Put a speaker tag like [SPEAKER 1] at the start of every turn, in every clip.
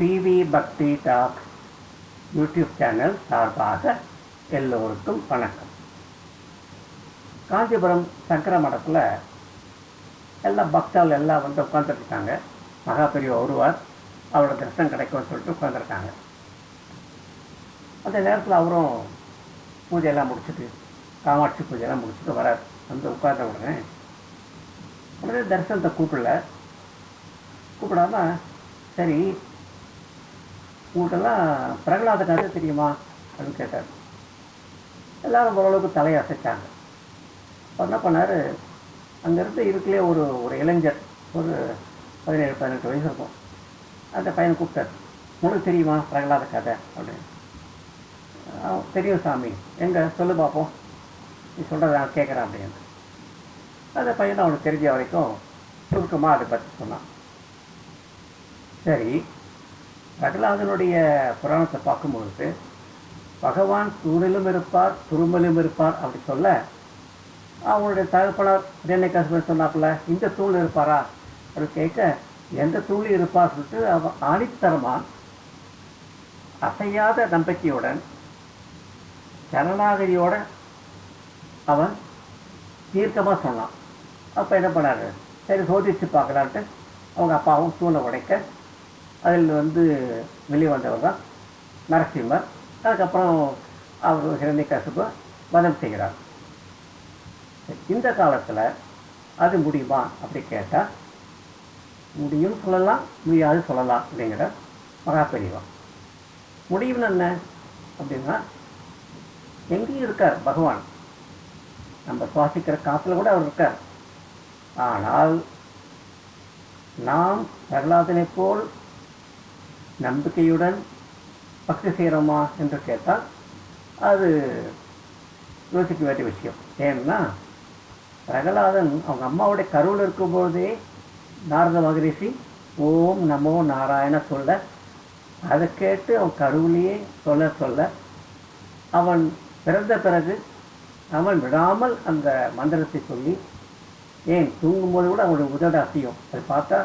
[SPEAKER 1] TV பக்தி talk YouTube channel சார்பாக எல்லோருக்கும் வணக்கம். காஞ்சிபுரம் சங்கர மடத்தில் எல்லாம் பக்தர்கள் எல்லாம் வந்து உட்காந்துருக்காங்க மகா பெரிய ஒருவர் அவரோட தரிசனம் கிடைக்கும்னு சொல்லிட்டு உட்காந்துருக்காங்க அந்த நேரத்தில் அவரும் பூஜையெல்லாம் முடிச்சுட்டு காமாட்சி பூஜையெல்லாம் முடிச்சுட்டு வரார். வந்து உட்கார்ந்த உடனே உடனே தரிசனத்தை கூப்பிடல. கூப்பிடாம சரி உங்களுக்கெல்லாம் பிரகலாத கதை தெரியுமா? அப்படின்னு கேட்டார். எல்லாரும் ஓரளவுக்கு தலையை அசைச்சாங்க என்ன பண்ணார்? அங்கேருந்து இருக்கலே ஒரு ஒரு இளைஞர் ஒரு பதினேழு பதினெட்டு வயசு இருக்கும். அந்த பையனை கூப்பிட்டார். உங்களுக்கு தெரியுமா பிரகலாத கதை? அப்படின்னு. தெரியும் சாமி. எங்கே? சொல்லு பார்ப்போம் நீ சொல்கிறத நான் கேட்குறேன் அப்படின்னு அந்த பையன் அவனுக்கு தெரிஞ்ச வரைக்கும் சுருக்கமாக அதை பற்றி சொன்னான். சரி. பிரகலாதனுடைய புராணத்தை பார்க்கும்பொழுது பகவான் சூழலும் இருப்பார் துரும்பலிலும் இருப்பார் அப்படி சொல்ல அவனுடைய தகப்பனார் தினக்கசுமன் சொன்னாப்புல இந்த தூள் இருப்பாரா? அப்படி கேட்க எந்த தூணில் இருப்பார்? சொல்லிட்டு அவன் ஆணித்தரமா அசையாத நம்பிக்கையுடன் சரணாகதியோட அவன் தீர்க்கமாக சொன்னான். அப்போ என்ன பண்ணாரு? சரி சோதிச்சு பார்க்கலான்ட்டு அவங்க அப்பாவும் தூளை உடைக்க அதில் வந்து வெளிவந்தவர் தான் நரசிம்மர். அதுக்கப்புறம் அவர் ஹிரண்யகசிபு வதம் செய்கிறார். இந்த காலத்தில் அது முடியுமா அப்படி கேட்டால் முடியும் சொல்லலாம் முடியாது சொல்லலாம் அப்படிங்கிற மகா பெரியவா முடியும்னு என்ன அப்படின்னா எங்கேயும் இருக்கார் பகவான். நம்ம சுவாசிக்கிற காற்றுல கூட அவர் இருக்கார். ஆனால் நாம் பிரகலாதனை போல் நம்பிக்கையுடன் பக்தி செய்கிறோமா என்று கேட்டால் அது யோசிக்க வேண்டிய விஷயம். ஏன்னா பிரகலாதன் அவங்க அம்மாவுடைய கருவில் இருக்கும்போதே நாரத மகரிஷி ஓம் நமோ நாராயண சொல்ல அதை கேட்டு அவன் கருவிலேயே சொல்ல சொல்ல அவன் பிறந்த பிறகு அவன் விடாமல் அந்த மந்திரத்தை சொல்லி ஏன் தூங்கும்போது கூட அவனுடைய உதட அசையும். அதை பார்த்தா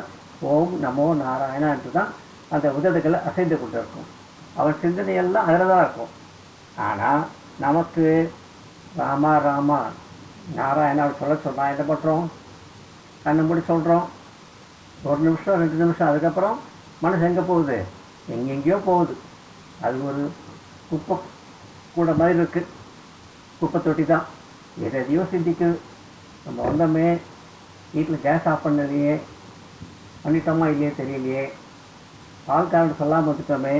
[SPEAKER 1] ஓம் நமோ நாராயணா என்று தான் அந்த உதடுகளை அசைந்து கொண்டு இருக்கும் அவன் சிந்தனையெல்லாம் அதில் தான் இருக்கும். ஆனால் நமக்கு ராமா ராமா நாராயணா சொல்ல சொன்னால் என்ன பண்ணுறோம் கண்ணை மூடி சொல்கிறோம் ஒரு நிமிஷம் ரெண்டு நிமிஷம் அதுக்கப்புறம் மனசு எங்கே போகுது? எங்கெங்கேயோ போகுது. அது ஒரு குப்பை கூட மாதிரி இருக்குது குப்பை தொட்டி தான் எதையோ சிந்திக்குது. நம்ம வந்தோமே வீட்டில் கேஸ் ஆஃப் பண்ணலையே. பண்ணிட்டோமா இல்லையே தெரியலையே. பால் சொல்லாமல் விட்டுட்டோமே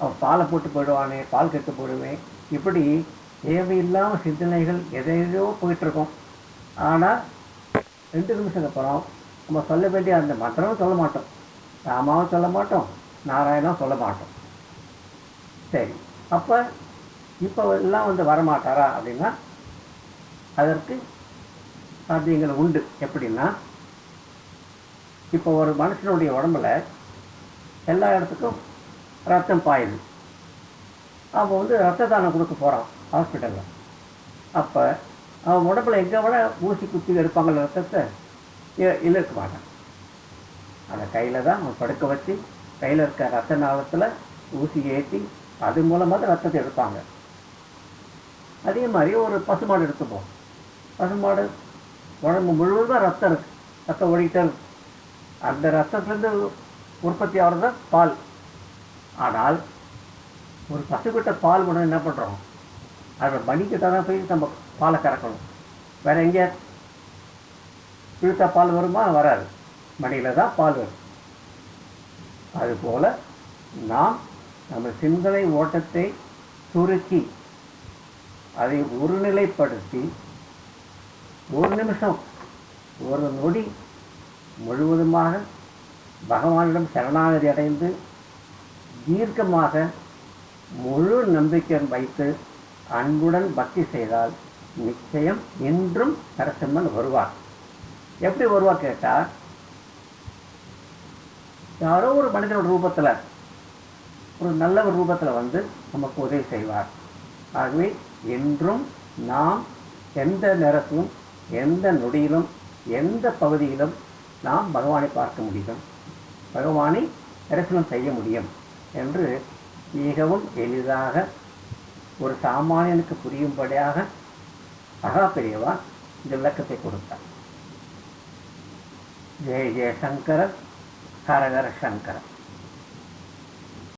[SPEAKER 1] அவன் பாலை போட்டு போயிடுவானே பால் கெட்டு போயிடுமே. இப்படி தேவையில்லாமல் சிந்தனைகள் எதையோ போயிட்டுருக்கோம். ஆனால் ரெண்டு நிமிஷத்துக்கு அப்புறம் நம்ம சொல்ல வேண்டிய அந்த மந்திரமும் சொல்ல மாட்டோம். ராமாவும் சொல்ல மாட்டோம் நாராயணம் சொல்ல மாட்டோம். சரி அப்போ இப்போ எல்லாம் வந்து வரமாட்டாரா அப்படின்னா அதற்கு சாத்தியங்கள் உண்டு. எப்படின்னா இப்போ ஒரு மனுஷனுடைய உடம்புல எல்லா இடத்துக்கும் ரத்தம் பாயுது. அவன் வந்து ரத்த தானம் கொடுக்க போகிறான் ஹாஸ்பிட்டலில். அப்போ அவன் உடம்புல எங்கே விட ஊசி குத்தி எடுப்பாங்கள்ல ரத்தத்தை? இழுக்க மாட்டான். அந்த கையில் தான் அவன் படுக்க வச்சு கையில் இருக்க ரத்த நாளத்தில் ஊசி ஏற்றி அது மூலமாக தான் ரத்தத்தை எடுப்பாங்க. அதே மாதிரி ஒரு பசுமாடு எடுத்துப்போம். பசுமாடு உடம்பு முழுவதும் ரத்தம் இருக்குது ரத்தம் ஓடிக்கிட்டே இருக்கு. அந்த ரத்தத்துலேருந்து உற்பத்தி ஆகிறது தான் பால். ஆனால் ஒரு பசுக்கிட்ட பால் கொண்டு என்ன பண்ணுறோம் அதை மணிக்கிட்ட தான் போய் நம்ம பாலை கறக்கணும். வேற எங்கே? இழுத்தா பால் வருமா? வராது. மணியில் தான் பால் வரும். அதுபோல் நாம் நம்ம சிந்தனை ஓட்டத்தை சுருக்கி அதை ஒருநிலைப்படுத்தி ஒரு நிமிஷம் ஒரு நொடி முழுவதுமாக பகவானிடம் சரணாகதி அடைந்து தீர்க்கமாக முழு நம்பிக்கையும் வைத்து அன்புடன் பக்தி செய்தால் நிச்சயம் என்றும் நரசிம்மன் வருவார். எப்படி வருவார் கேட்டால் யாரோ ஒரு மனிதனோட ரூபத்தில் ஒரு நல்ல ஒரு ரூபத்தில் வந்து நமக்கு உதவி செய்வார். ஆகவே என்றும் நாம் எந்த நேரத்திலும் எந்த நொடியிலும் எந்த பகுதியிலும் நாம் பகவானை பார்க்க முடியும். பகவானை தரிசனம் செய்ய முடியும் என்று மிகவும் எளிதாக ஒரு சாமானியனுக்கு புரியும்படியாக மகா பெரியவா இந்த விளக்கத்தை கொடுத்தார். ஜெய ஜெய சங்கரர் ஹரஹர சங்கர